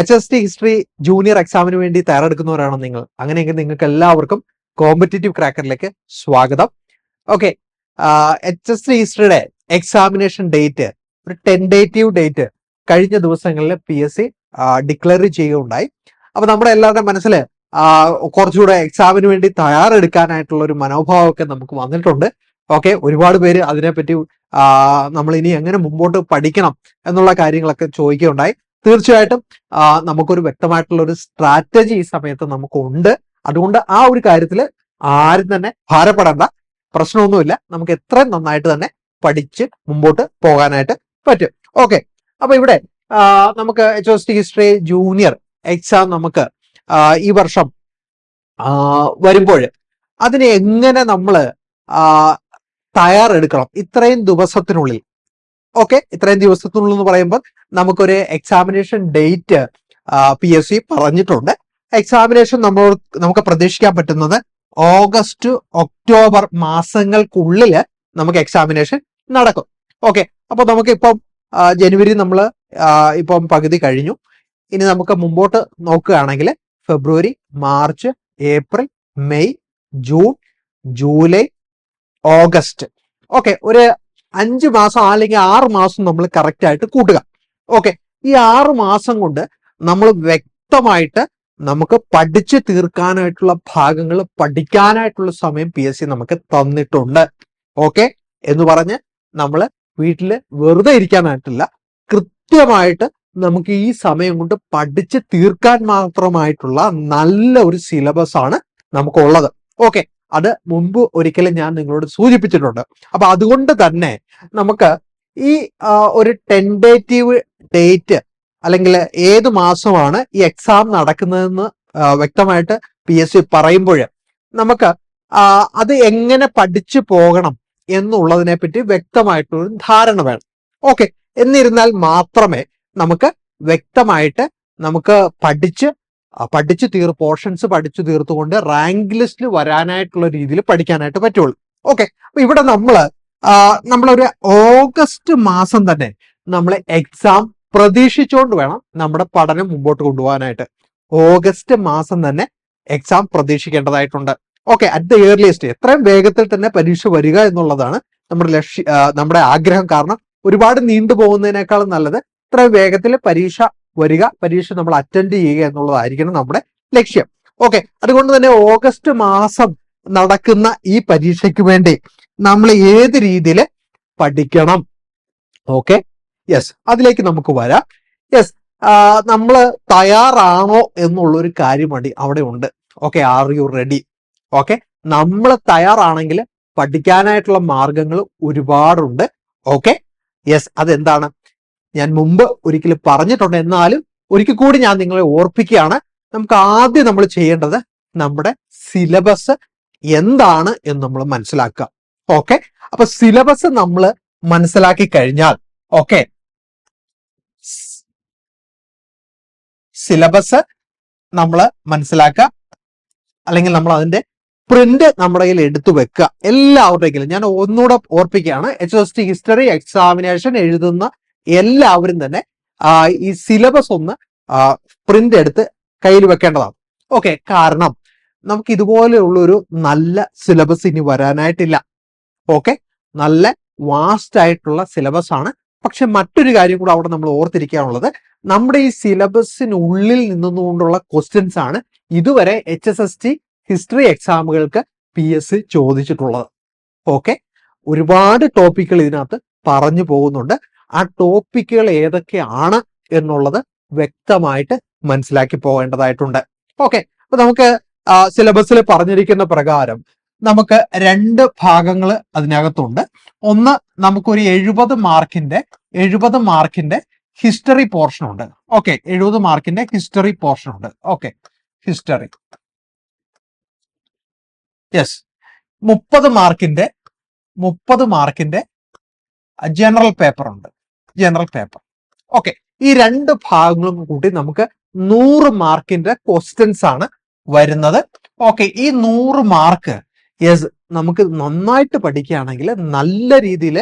H S T history junior എക്സാമിന് വേണ്ടി തയ്യാറെടുക്കുന്നവരാണോ നിങ്ങൾ. അങ്ങനെയെങ്കിൽ നിങ്ങൾക്ക് എല്ലാവർക്കും കോമ്പറ്റേറ്റീവ് ക്രാക്കറിലേക്ക് സ്വാഗതം. ഓക്കെ എച്ച് എസ് ടി ഹിസ്റ്ററിയുടെ എക്സാമിനേഷൻ ഡേറ്റ് ഒരു ടെൻഡേറ്റീവ് ഡേറ്റ് കഴിഞ്ഞ ദിവസങ്ങളിൽ പി എസ് സി ഡിക്ലെയർ ചെയ്യുകയുണ്ടായി. അപ്പൊ നമ്മുടെ എല്ലാവരുടെ മനസ്സിൽ കുറച്ചുകൂടെ എക്സാമിന് വേണ്ടി തയ്യാറെടുക്കാനായിട്ടുള്ള ഒരു മനോഭാവമൊക്കെ നമുക്ക് വന്നിട്ടുണ്ട്. ഓക്കെ ഒരുപാട് പേര് അതിനെപ്പറ്റി നമ്മൾ ഇനി എങ്ങനെ മുമ്പോട്ട് പഠിക്കണം എന്നുള്ള കാര്യങ്ങളൊക്കെ ചോദിക്കുകയുണ്ടായി. തീർച്ചയായിട്ടും നമുക്കൊരു വ്യക്തമായിട്ടുള്ള ഒരു സ്ട്രാറ്റജി ഈ സമയത്ത് നമുക്കുണ്ട്. അതുകൊണ്ട് ആ ഒരു കാര്യത്തിൽ ആരും തന്നെ ഭാരപ്പെടേണ്ട പ്രശ്നമൊന്നുമില്ല. നമുക്ക് എത്രയും നന്നായിട്ട് തന്നെ പഠിച്ച് മുമ്പോട്ട് പോകാനായിട്ട് പറ്റും. ഓക്കെ. അപ്പൊ ഇവിടെ നമുക്ക് H S T history junior exam നമുക്ക് ഈ വർഷം വരുമ്പോൾ അതിനെ എങ്ങനെ നമ്മൾ തയ്യാറെടുക്കണം? ഇത്രയും ദിവസത്തിനുള്ളിൽ ഓക്കെ ഇത്രയും ദിവസത്തിനുള്ളിൽ എന്ന് പറയുമ്പോൾ നമുക്കൊരു examination date P S C പറഞ്ഞിട്ടുണ്ട്. എക്സാമിനേഷൻ നമ്മൾ നമുക്ക് പ്രതീക്ഷിക്കാൻ പറ്റുന്നത് ഓഗസ്റ്റ് ഒക്ടോബർ മാസങ്ങൾക്കുള്ളിൽ നമുക്ക് എക്സാമിനേഷൻ നടക്കും. ഓക്കെ അപ്പോൾ നമുക്ക് ഇപ്പം ജനുവരി നമ്മൾ ഇപ്പം പകുതി കഴിഞ്ഞു. ഇനി നമുക്ക് മുമ്പോട്ട് നോക്കുകയാണെങ്കിൽ February March April May June July August. Okay ഒരു അഞ്ച് മാസം അല്ലെങ്കിൽ ആറ് മാസം നമ്മൾ കറക്റ്റ് ആയിട്ട് കൂട്ടുക. ഓക്കെ ഈ ആറ് മാസം കൊണ്ട് നമ്മൾ വ്യക്തമായിട്ട് നമുക്ക് പഠിച്ചു തീർക്കാനായിട്ടുള്ള ഭാഗങ്ങൾ പഠിക്കാനായിട്ടുള്ള സമയം പി എസ് സി നമുക്ക് തന്നിട്ടുണ്ട്. ഓക്കെ എന്ന് പറഞ്ഞ് നമ്മൾ വീട്ടിൽ വെറുതെ ഇരിക്കാനായിട്ടില്ല. കൃത്യമായിട്ട് നമുക്ക് ഈ സമയം കൊണ്ട് പഠിച്ച് തീർക്കാൻ മാത്രമായിട്ടുള്ള നല്ല ഒരു സിലബസ് ആണ് നമുക്കുള്ളത്. ഓക്കെ അത് മുൻപ് ഒരിക്കലും ഞാൻ നിങ്ങളോട് സൂചിപ്പിച്ചിട്ടുണ്ട്. അപ്പൊ അതുകൊണ്ട് തന്നെ നമുക്ക് ഈ ഒരു ടെൻഡേറ്റീവ് ഡേറ്റ് അല്ലെങ്കിൽ ഏത് മാസമാണ് ഈ എക്സാം നടക്കുന്നതെന്ന് വ്യക്തമായിട്ട് പി എസ് സി പറയുമ്പോൾ നമുക്ക് അത് എങ്ങനെ പഠിച്ചു പോകണം എന്നുള്ളതിനെ പറ്റി വ്യക്തമായിട്ടൊരു ധാരണ വേണം. ഓക്കെ എന്നിരുന്നാൽ മാത്രമേ നമുക്ക് വ്യക്തമായിട്ട് നമുക്ക് പഠിച്ച് പഠിച്ചു തീർ പോർഷൻസ് പഠിച്ചു തീർത്തുകൊണ്ട് റാങ്ക് ലിസ്റ്റിൽ വരാനായിട്ടുള്ള രീതിയിൽ പഠിക്കാനായിട്ട് പറ്റുള്ളൂ. ഓക്കെ അപ്പൊ ഇവിടെ നമ്മൾ നമ്മളൊരു ഓഗസ്റ്റ് മാസം തന്നെ നമ്മൾ എക്സാം പ്രതീക്ഷിച്ചുകൊണ്ട് വേണം നമ്മുടെ പഠനം മുമ്പോട്ട് കൊണ്ടുപോകാനായിട്ട്. ഓഗസ്റ്റ് മാസം തന്നെ എക്സാം പ്രതീക്ഷിക്കേണ്ടതായിട്ടുണ്ട്. ഓക്കെ അറ്റ് ദ ഇയർലിയസ്റ്റ് എത്രയും വേഗത്തിൽ തന്നെ പരീക്ഷ വരിക എന്നുള്ളതാണ് നമ്മുടെ ലക്ഷ്യ നമ്മുടെ ആഗ്രഹം. കാരണം ഒരുപാട് നീണ്ടു പോകുന്നതിനേക്കാളും നല്ലത് ഇത്രയും വേഗത്തിൽ പരീക്ഷ വരിക പരീക്ഷ നമ്മൾ അറ്റൻഡ് ചെയ്യുക എന്നുള്ളതായിരിക്കണം നമ്മുടെ ലക്ഷ്യം. ഓക്കെ അതുകൊണ്ട് തന്നെ ഓഗസ്റ്റ് മാസം നടക്കുന്ന ഈ പരീക്ഷയ്ക്ക് വേണ്ടി നമ്മൾ ഏത് രീതിയിൽ പഠിക്കണം? ഓക്കെ യെസ് അതിലേക്ക് നമുക്ക് വരാം. യെസ് നമ്മൾ തയ്യാറാണോ എന്നുള്ളൊരു കാര്യമടി അവിടെ ഉണ്ട്. Okay are you ready okay നമ്മൾ തയ്യാറാണെങ്കിൽ പഠിക്കാനായിട്ടുള്ള മാർഗങ്ങൾ ഒരുപാടുണ്ട്. ഓക്കെ യെസ് അതെന്താണ്? ഞാൻ മുമ്പ് ഒരിക്കൽ പറഞ്ഞിട്ടുണ്ട്. എന്നാലും ഒരിക്കൽ കൂടി ഞാൻ നിങ്ങളെ ഓർപ്പിക്കുകയാണ്. നമുക്ക് ആദ്യം നമ്മൾ ചെയ്യേണ്ടത് നമ്മുടെ സിലബസ് എന്താണ് എന്ന് നമ്മൾ മനസ്സിലാക്കുക. ഓക്കെ അപ്പൊ സിലബസ് നമ്മൾ മനസ്സിലാക്കി കഴിഞ്ഞാൽ ഓക്കെ സിലബസ് നമ്മൾ മനസ്സിലാക്കുക. അല്ലെങ്കിൽ നമ്മൾ അതിന്റെ പ്രിന്റ് നമ്മുടെ കയ്യിൽ എടുത്തു വെക്കുക. എല്ലാവരുടെ ഞാൻ ഒന്നുകൂടെ ഓർപ്പിക്കുകയാണ്. H S T history examination എഴുതുന്ന എല്ലാവരും തന്നെ ഈ സിലബസ് ഒന്ന് പ്രിന്റ് എടുത്ത് കയ്യിൽ വെക്കേണ്ടതാണ്. ഓക്കെ കാരണം നമുക്ക് ഇതുപോലെയുള്ള ഒരു നല്ല സിലബസ് ഇനി വരാനായിട്ടില്ല. ഓക്കെ നല്ല വാസ്റ്റ് ആയിട്ടുള്ള സിലബസ് ആണ്. പക്ഷെ മറ്റൊരു കാര്യം കൂടെ അവിടെ നമ്മൾ ഓർത്തിരിക്കാനുള്ളത് നമ്മുടെ ഈ സിലബസിനുള്ളിൽ നിന്നുകൊണ്ടുള്ള ക്വസ്റ്റ്യൻസ് ആണ് ഇതുവരെ H S S T history എക്സാമുകൾക്ക് P S C ചോദിച്ചിട്ടുള്ളത്. ഓക്കെ ഒരുപാട് ടോപ്പിക്കുകൾ ഇതിനകത്ത് പറഞ്ഞു പോകുന്നുണ്ട്. ആ ടോപ്പിക്കുകൾ ഏതൊക്കെയാണ് എന്നുള്ളത് വ്യക്തമായിട്ട് മനസ്സിലാക്കി പോകേണ്ടതായിട്ടുണ്ട്. ഓക്കെ അപ്പൊ നമുക്ക് സിലബസിൽ പറഞ്ഞിരിക്കുന്ന പ്രകാരം നമുക്ക് രണ്ട് ഭാഗങ്ങൾ അതിനകത്തുണ്ട്. ഒന്ന് നമുക്കൊരു എഴുപത് മാർക്കിന്റെ എഴുപത് മാർക്കിന്റെ ഹിസ്റ്ററി പോർഷൻ ഉണ്ട്. ഓക്കെ എഴുപത് മാർക്കിന്റെ ഹിസ്റ്ററി പോർഷൻ ഉണ്ട്. ഓക്കെ ഹിസ്റ്ററി യെസ് മുപ്പത് മാർക്കിന്റെ മുപ്പത് മാർക്കിന്റെ ജനറൽ പേപ്പർ ഉണ്ട്. ജനറൽ പേപ്പർ ഓക്കെ ഈ രണ്ട് ഭാഗങ്ങളും കൂട്ടി നമുക്ക് നൂറ് മാർക്കിന്റെ ക്വസ്റ്റ്യൻസ് ആണ് വരുന്നത്. ഓക്കെ ഈ നൂറ് മാർക്ക് യെസ് നമുക്ക് നന്നായിട്ട് പഠിക്കുകയാണെങ്കിൽ നല്ല രീതിയിൽ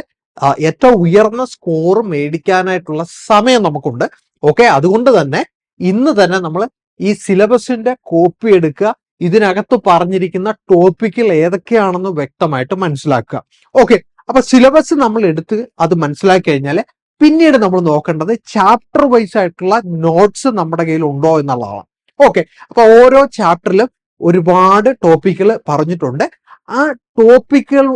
ഏറ്റവും ഉയർന്ന സ്കോർ മേടിക്കാനായിട്ടുള്ള സമയം നമുക്കുണ്ട്. ഓക്കെ അതുകൊണ്ട് തന്നെ ഇന്ന് തന്നെ നമ്മൾ ഈ സിലബസിന്റെ കോപ്പി എടുക്കുക ഇതിനകത്ത് പറഞ്ഞിരിക്കുന്ന ടോപ്പിക്കിൽ ഏതൊക്കെയാണെന്ന് വ്യക്തമായിട്ട് മനസ്സിലാക്കുക. ഓക്കെ അപ്പൊ സിലബസ് നമ്മൾ എടുത്ത് അത് മനസ്സിലാക്കി കഴിഞ്ഞാൽ പിന്നീട് നമ്മൾ നോക്കേണ്ടത് ചാപ്റ്റർ വൈസ് ആയിട്ടുള്ള നോട്ട്സ് നമ്മുടെ കയ്യിൽ ഉണ്ടോ എന്നുള്ളതാണ്. ഓക്കെ അപ്പൊ ഓരോ ചാപ്റ്ററിലും ഒരുപാട് ടോപ്പിക്കുകൾ പറഞ്ഞിട്ടുണ്ട്. ആ ടോപ്പിക്കുകൾ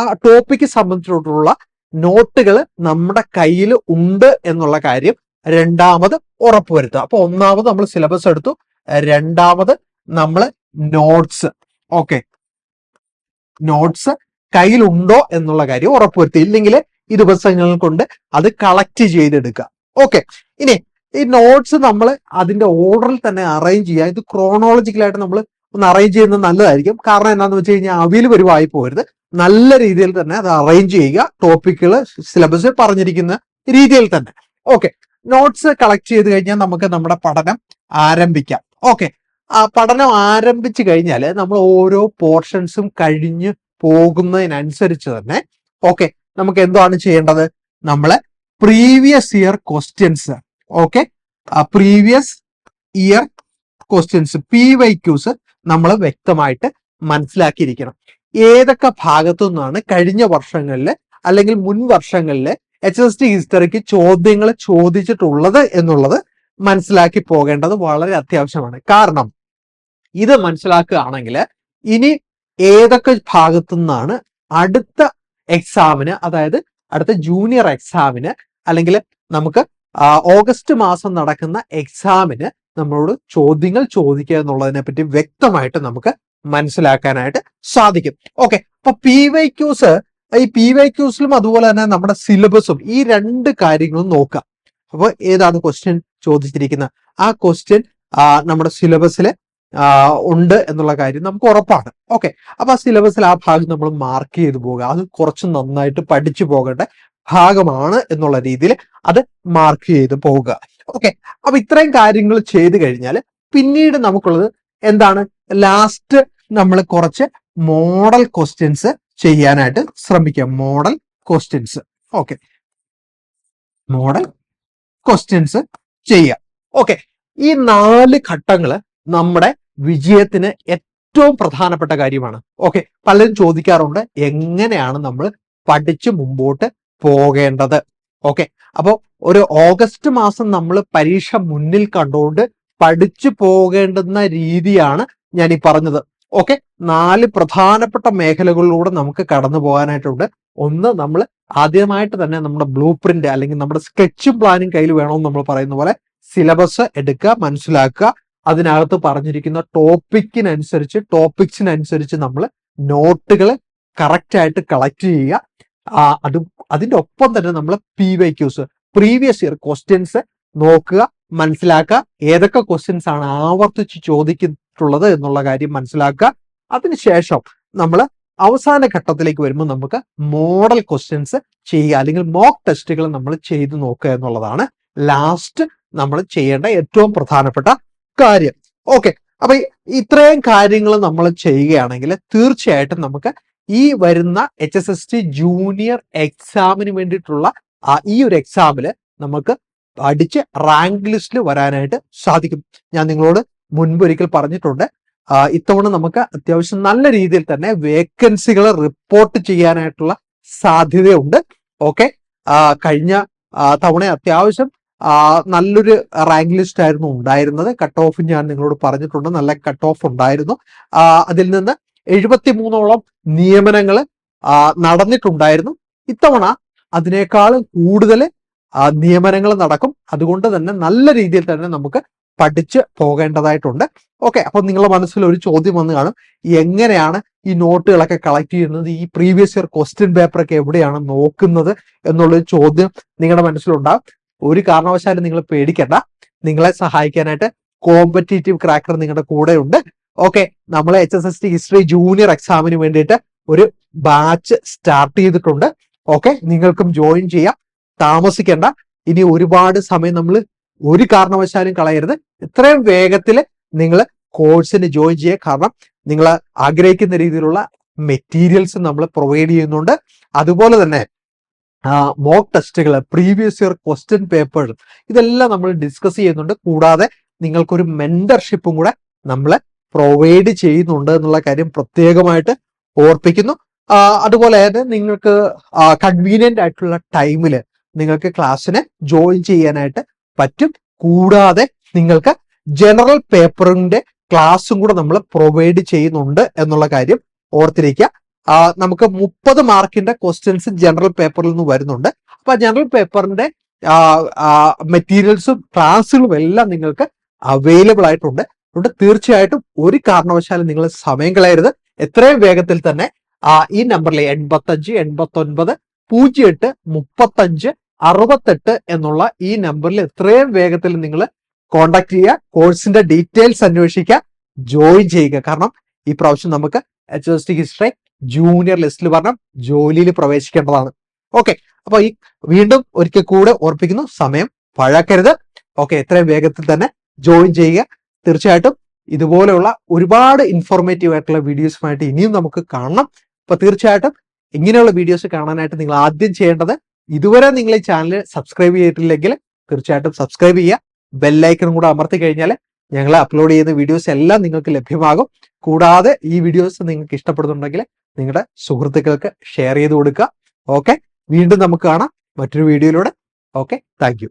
ആ ടോപ്പിക്ക് സംബന്ധിച്ചിട്ടുള്ള നോട്ടുകൾ നമ്മുടെ കയ്യിൽ ഉണ്ട് എന്നുള്ള കാര്യം രണ്ടാമത് ഉറപ്പുവരുത്തുക അപ്പൊ ഒന്നാമത് നമ്മൾ സിലബസ് എടുത്തു. രണ്ടാമത് നമ്മൾ നോട്ട്സ് ഓക്കെ നോട്ട്സ് കയ്യിലുണ്ടോ എന്നുള്ള കാര്യം ഉറപ്പുവരുത്തി ഇല്ലെങ്കിൽ ഈ ദിവസങ്ങൾ കൊണ്ട് അത് കളക്ട് ചെയ്തെടുക്കുക. ഓക്കെ ഇനി ഈ നോട്ട്സ് നമ്മൾ അതിന്റെ ഓർഡറിൽ തന്നെ അറേഞ്ച് ചെയ്യുക. ഇത് ക്രോണോളജിക്കലായിട്ട് നമ്മൾ ഒന്ന് അറേഞ്ച് ചെയ്യുന്നത് നല്ലതായിരിക്കും. കാരണം എന്താണെന്ന് വെച്ച് കഴിഞ്ഞാൽ അവിൽ വരുവായി പോരുത്. നല്ല രീതിയിൽ തന്നെ അത് അറേഞ്ച് ചെയ്യുക. ടോപ്പിക്കുകൾ സിലബസ് പറഞ്ഞിരിക്കുന്ന രീതിയിൽ തന്നെ. ഓക്കെ നോട്ട്സ് കളക്ട് ചെയ്ത് കഴിഞ്ഞാൽ നമുക്ക് നമ്മുടെ പഠനം ആരംഭിക്കാം. ഓക്കെ ആ പഠനം ആരംഭിച്ചു കഴിഞ്ഞാൽ നമ്മൾ ഓരോ പോർഷൻസും കഴിഞ്ഞ് പോകുന്നതിനനുസരിച്ച് തന്നെ ഓക്കെ നമുക്ക് എന്താണ് ചെയ്യേണ്ടത്? നമ്മളെ previous year questions okay previous year questions P Y Qs നമ്മൾ വ്യക്തമായിട്ട് മനസ്സിലാക്കിയിരിക്കണം. ഏതൊക്കെ ഭാഗത്തു നിന്നാണ് കഴിഞ്ഞ വർഷങ്ങളിൽ അല്ലെങ്കിൽ മുൻ വർഷങ്ങളിൽ എച്ച് എസ് ടി ഹിസ്റ്ററിക്ക് ചോദ്യങ്ങൾ ചോദിച്ചിട്ടുള്ളത് എന്നുള്ളത് മനസ്സിലാക്കി പോകേണ്ടത് വളരെ അത്യാവശ്യമാണ്. കാരണം ഇത് മനസ്സിലാക്കുകയാണെങ്കിൽ ഇനി ഏതൊക്കെ ഭാഗത്തു നിന്നാണ് അടുത്ത എക്സാമിന് അതായത് അടുത്ത ജൂനിയർ എക്സാമിന് അല്ലെങ്കിൽ നമുക്ക് ഓഗസ്റ്റ് മാസം നടക്കുന്ന എക്സാമിന് നമ്മളോട് ചോദ്യങ്ങൾ ചോദിക്കുക എന്നുള്ളതിനെ പറ്റി വ്യക്തമായിട്ട് നമുക്ക് മനസ്സിലാക്കാനായിട്ട് സാധിക്കും. ഓക്കെ അപ്പൊ പി വൈ ക്യൂസ് ഈ പി വൈ ക്യൂസിലും അതുപോലെ തന്നെ നമ്മുടെ സിലബസും ഈ രണ്ട് കാര്യങ്ങളും നോക്കുക. അപ്പൊ ഏതാണ് ക്വസ്റ്റ്യൻ ചോദിച്ചിരിക്കുന്നത്? ആ ക്വസ്റ്റ്യൻ നമ്മുടെ സിലബസിൽ ഉണ്ട് എന്നുള്ള കാര്യം നമുക്ക് ഉറപ്പാണ്. ഓക്കെ അപ്പൊ ആ സിലബസിൽ ആ ഭാഗം നമ്മൾ മാർക്ക് ചെയ്തു പോകുക അത് കുറച്ച് നന്നായിട്ട് പഠിച്ചു പോകേണ്ട ഭാഗമാണ് എന്നുള്ള രീതിയിൽ അത് മാർക്ക് ചെയ്ത് പോവുക. ഓക്കെ അപ്പൊ ഇത്രയും കാര്യങ്ങൾ ചെയ്തു കഴിഞ്ഞാൽ പിന്നീട് നമുക്കുള്ളത് എന്താണ്? ലാസ്റ്റ് നമ്മൾ കുറച്ച് മോഡൽ ക്വസ്റ്റ്യൻസ് ചെയ്യാനായിട്ട് ശ്രമിക്കാം. Model questions okay model questions ചെയ്യാം. ഓക്കെ ഈ നാല് ഘട്ടങ്ങൾ നമ്മുടെ വിജയത്തിന് ഏറ്റവും പ്രധാനപ്പെട്ട കാര്യമാണ്. ഓക്കെ പലരും ചോദിക്കാറുണ്ട് എങ്ങനെയാണ് നമ്മൾ പഠിച്ച് മുമ്പോട്ട് പോകേണ്ടത്? ഓക്കെ അപ്പോൾ ഒരു ഓഗസ്റ്റ് മാസം നമ്മൾ പരീക്ഷ മുന്നിൽ കണ്ടുകൊണ്ട് പഠിച്ചു പോകേണ്ടുന്ന രീതിയാണ് ഞാൻ ഈ പറഞ്ഞത്. ഓക്കെ നാല് പ്രധാനപ്പെട്ട മേഖലകളിലൂടെ നമുക്ക് കടന്നു പോകാനായിട്ടുണ്ട്. ഒന്ന് നമ്മൾ ആദ്യമായിട്ട് തന്നെ നമ്മുടെ ബ്ലൂ പ്രിന്റ് അല്ലെങ്കിൽ നമ്മുടെ സ്കെച്ചും പ്ലാനും കയ്യിൽ വേണമെന്ന് നമ്മൾ പറയുന്ന പോലെ സിലബസ് എടുക്കുക മനസ്സിലാക്കുക അതിനകത്ത് പറഞ്ഞിരിക്കുന്ന ടോപ്പിക്കിനനുസരിച്ച് ടോപ്പിക്സിനനുസരിച്ച് നമ്മൾ നോട്ടുകൾ കറക്റ്റ് ആയിട്ട് കളക്ട് ചെയ്യുക. അത് അതിന്റെ ഒപ്പം തന്നെ നമ്മൾ P Y Qs previous year questions നോക്കുക മനസ്സിലാക്കുക ഏതൊക്കെ ക്വസ്റ്റ്യൻസ് ആണ് ആവർത്തിച്ച് ചോദിച്ചിട്ടുള്ളത് എന്നുള്ള കാര്യം മനസ്സിലാക്കുക. അതിനുശേഷം നമ്മൾ അവസാന ഘട്ടത്തിലേക്ക് വരുമ്പോൾ നമുക്ക് മോഡൽ ക്വസ്റ്റ്യൻസ് ചെയ്യുക അല്ലെങ്കിൽ മോക്ക് ടെസ്റ്റുകൾ നമ്മൾ ചെയ്തു നോക്കുക എന്നുള്ളതാണ് ലാസ്റ്റ് നമ്മൾ ചെയ്യേണ്ട ഏറ്റവും പ്രധാനപ്പെട്ട കാര്യം. ഓക്കെ. അപ്പൊ ഇത്രയും കാര്യങ്ങൾ നമ്മൾ ചെയ്യുകയാണെങ്കിൽ തീർച്ചയായിട്ടും നമുക്ക് ഈ വരുന്ന H S S T junior എക്സാമിന് വേണ്ടിയിട്ടുള്ള ഈ ഒരു എക്സാമിൽ നമുക്ക് അടിച്ച് റാങ്ക് ലിസ്റ്റിൽ വരാനായിട്ട് സാധിക്കും. ഞാൻ നിങ്ങളോട് മുൻപൊരിക്കൽ പറഞ്ഞിട്ടുണ്ട്. ഇത്തവണ നമുക്ക് അത്യാവശ്യം നല്ല രീതിയിൽ തന്നെ വേക്കൻസികൾ റിപ്പോർട്ട് ചെയ്യാനായിട്ടുള്ള സാധ്യതയുണ്ട്. ഓക്കെ. കഴിഞ്ഞ തവണ അത്യാവശ്യം നല്ലൊരു റാങ്ക് ലിസ്റ്റ് ആയിരുന്നു ഉണ്ടായിരുന്നത്. കട്ട് ഓഫ് ഞാൻ നിങ്ങളോട് പറഞ്ഞിട്ടുണ്ട്. നല്ല കട്ട് ഓഫ് ഉണ്ടായിരുന്നു. അതിൽ നിന്ന് എഴുപത്തി മൂന്നോളം നിയമനങ്ങൾ നടന്നിട്ടുണ്ടായിരുന്നു. ഇത്തവണ അതിനേക്കാളും കൂടുതൽ നിയമനങ്ങൾ നടക്കും. അതുകൊണ്ട് തന്നെ നല്ല രീതിയിൽ തന്നെ നമുക്ക് പഠിച്ച് പോകേണ്ടതായിട്ടുണ്ട്. ഓക്കെ അപ്പൊ നിങ്ങളുടെ മനസ്സിൽ ഒരു ചോദ്യം വന്ന് കാണും. എങ്ങനെയാണ് ഈ നോട്ടുകളൊക്കെ കളക്ട് ചെയ്യുന്നത്? ഈ പ്രീവിയസ് ഇയർ ക്വസ്റ്റ്യൻ പേപ്പറൊക്കെ എവിടെയാണ് നോക്കുന്നത്? എന്നുള്ളൊരു ചോദ്യം നിങ്ങളുടെ മനസ്സിലുണ്ടാകും ഒരു കാരണവശാലും നിങ്ങൾ പേടിക്കണ്ട. നിങ്ങളെ സഹായിക്കാനായിട്ട് കോമ്പറ്റേറ്റീവ് ക്രാക്കർ നിങ്ങളുടെ കൂടെ ഉണ്ട് ഓക്കെ നമ്മൾ H S S T history junior എക്സാമിന് വേണ്ടിയിട്ട് ഒരു ബാച്ച് സ്റ്റാർട്ട് ചെയ്തിട്ടുണ്ട്. ഓക്കെ നിങ്ങൾക്കും ജോയിൻ ചെയ്യാം. താമസിക്കേണ്ട. ഇനി ഒരുപാട് സമയം നമ്മൾ ഒരു കാരണവശാലും കളയരുത്. ഇത്രയും വേഗത്തിൽ നിങ്ങൾ കോഴ്സിന് ജോയിൻ ചെയ്യുക കാരണം നിങ്ങൾ ആഗ്രഹിക്കുന്ന രീതിയിലുള്ള മെറ്റീരിയൽസ് നമ്മൾ പ്രൊവൈഡ് ചെയ്യുന്നുണ്ട്. അതുപോലെ തന്നെ മോക്ക് ടെസ്റ്റുകൾ പ്രീവിയസ് ഇയർ ക്വസ്റ്റ്യൻ പേപ്പർ ഇതെല്ലാം നമ്മൾ ഡിസ്കസ് ചെയ്യുന്നുണ്ട്. കൂടാതെ നിങ്ങൾക്കൊരു മെന്റർഷിപ്പും കൂടെ നമ്മൾ പ്രൊവൈഡ് ചെയ്യുന്നുണ്ട് എന്നുള്ള കാര്യം പ്രത്യേകമായിട്ട് ഓർപ്പിക്കുന്നു. അതുപോലെ തന്നെ നിങ്ങൾക്ക് കൺവീനിയന്റ് ആയിട്ടുള്ള ടൈമിൽ നിങ്ങൾക്ക് ക്ലാസ്സിനെ ജോയിൻ ചെയ്യാനായിട്ട് പറ്റും. കൂടാതെ നിങ്ങൾക്ക് ജനറൽ പേപ്പറിന്റെ ക്ലാസ്സും കൂടെ നമ്മൾ പ്രൊവൈഡ് ചെയ്യുന്നുണ്ട് എന്നുള്ള കാര്യം ഓർത്തിരിക്കുക. നമുക്ക് മുപ്പത് മാർക്കിന്റെ ക്വസ്റ്റ്യൻസ് ജനറൽ പേപ്പറിൽ നിന്ന് വരുന്നുണ്ട്. അപ്പൊ ജനറൽ പേപ്പറിന്റെ മെറ്റീരിയൽസും ക്ലാസ്സുകളും എല്ലാം നിങ്ങൾക്ക് അവൈലബിൾ ആയിട്ടുണ്ട്. അതുകൊണ്ട് തീർച്ചയായിട്ടും ഒരു കാരണവശാലും നിങ്ങൾ സമയം കളയരുത്. എത്രയും വേഗത്തിൽ തന്നെ ഈ എൺപത്തഞ്ച് എൺപത്തി ഒൻപത് പൂജ്യം എട്ട് മുപ്പത്തഞ്ച് അറുപത്തെട്ട് എന്നുള്ള ഈ നമ്പറിൽ എത്രയും വേഗത്തിൽ നിങ്ങൾ കോൺടാക്ട് ചെയ്യുക. കോഴ്സിന്റെ ഡീറ്റെയിൽസ് അന്വേഷിക്കുക. ജോയിൻ ചെയ്യുക. കാരണം ഈ പ്രാവശ്യം നമുക്ക് H S T history junior ലിസ്റ്റിൽ പറഞ്ഞാൽ ജോലിയിൽ പ്രവേശിക്കേണ്ടതാണ്. ഓക്കെ അപ്പൊ ഈ വീണ്ടും ഒരിക്കൽ കൂടെ ഓർപ്പിക്കുന്നു സമയം പഴക്കരുത്. ഓക്കെ എത്രയും വേഗത്തിൽ തന്നെ ജോയിൻ ചെയ്യുക. തീർച്ചയായിട്ടും ഇതുപോലെയുള്ള ഒരുപാട് ഇൻഫോർമേറ്റീവ് ആയിട്ടുള്ള വീഡിയോസുമായിട്ട് ഇനിയും നമുക്ക് കാണണം. അപ്പൊ തീർച്ചയായിട്ടും ഇങ്ങനെയുള്ള വീഡിയോസ് കാണാനായിട്ട് നിങ്ങൾ ആദ്യം ചെയ്യേണ്ടത് ഇതുവരെ നിങ്ങൾ ഈ ചാനൽ സബ്സ്ക്രൈബ് ചെയ്തിട്ടില്ലെങ്കിൽ തീർച്ചയായിട്ടും സബ്സ്ക്രൈബ് ചെയ്യുക. ബെല്ലൈക്കണും കൂടെ അമർത്തി കഴിഞ്ഞാൽ ഞങ്ങൾ അപ്ലോഡ് ചെയ്യുന്ന വീഡിയോസ് എല്ലാം നിങ്ങൾക്ക് ലഭ്യമാകും. കൂടാതെ ഈ വീഡിയോസ് നിങ്ങൾക്ക് ഇഷ്ടപ്പെടുന്നുണ്ടെങ്കിൽ നിങ്ങളുടെ സുഹൃത്തുക്കൾക്ക് ഷെയർ ചെയ്ത് കൊടുക്കുക. ഓക്കെ വീണ്ടും നമുക്ക് കാണാം. മറ്റൊരു വീഡിയോയിലൂടെ ഓക്കെ താങ്ക്